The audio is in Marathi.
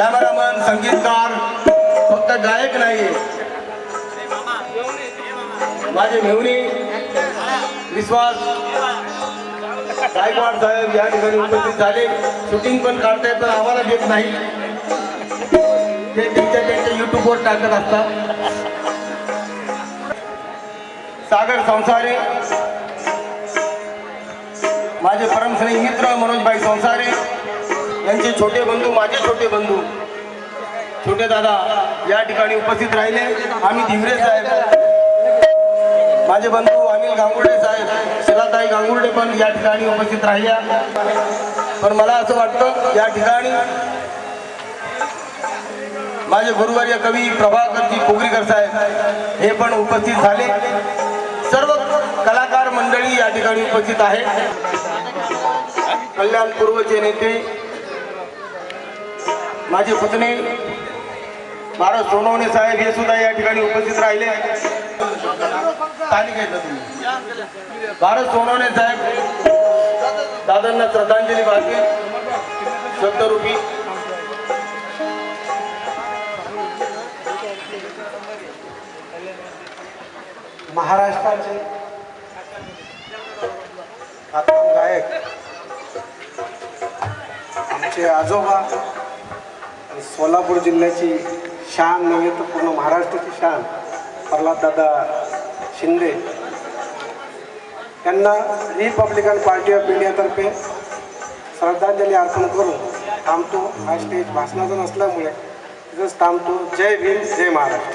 संगीतकार फक्त गायक नाही माझे मेहुणे विश्वास गायकवाड साहेब या ठिकाणी उपस्थित झाले. शूटिंग पण काढताय पण आम्हाला देत नाही. ते त्यांच्या त्यांच्या युट्यूबवर टाकत असतात. सागर संसारे माझे परमश्रेय मित्र मनोजभाई संसारे. छोटे बंधू माझे छोटे बंधू. छोटे दादा या ठिकाणी उपस्थित राहिले. आम्ही धिवरे साहेब. माझे बंधू अनिल गांगुर्डे साहेब शिलाताई गांगुर्डे पण या ठिकाणी उपस्थित राहिल्या. पण मला असं वाटतं या ठिकाणी माझे गुरुवर्य कवी प्रभाकरजी पोगरीकर साहेब हे पण उपस्थित झाले. सर्व कलाकार मंडळी या ठिकाणी उपस्थित आहे कल्याण पूर्वचे नेते माझी पुतणी भारत सोनवणे साहेब हे सुद्धा या ठिकाणी उपस्थित राहिले. घेतलं तुम्ही? भारत सोनवणे साहेब दादांना श्रद्धांजली वाहते. शब्दरूपी महाराष्ट्राचे गायक आमचे आजोबा सोलापूर जिल्ह्याची शान नव्हे तर पूर्ण महाराष्ट्राची शान प्रल्हाददादा शिंदे. यांना रिपब्लिकन पार्टी ऑफ इंडियातर्फे श्रद्धांजली अर्पण करून थांबतो. हा स्टेज भाषणाचा नसल्यामुळे तिथंच थांबतो. जय भीम जय महाराष्ट्र.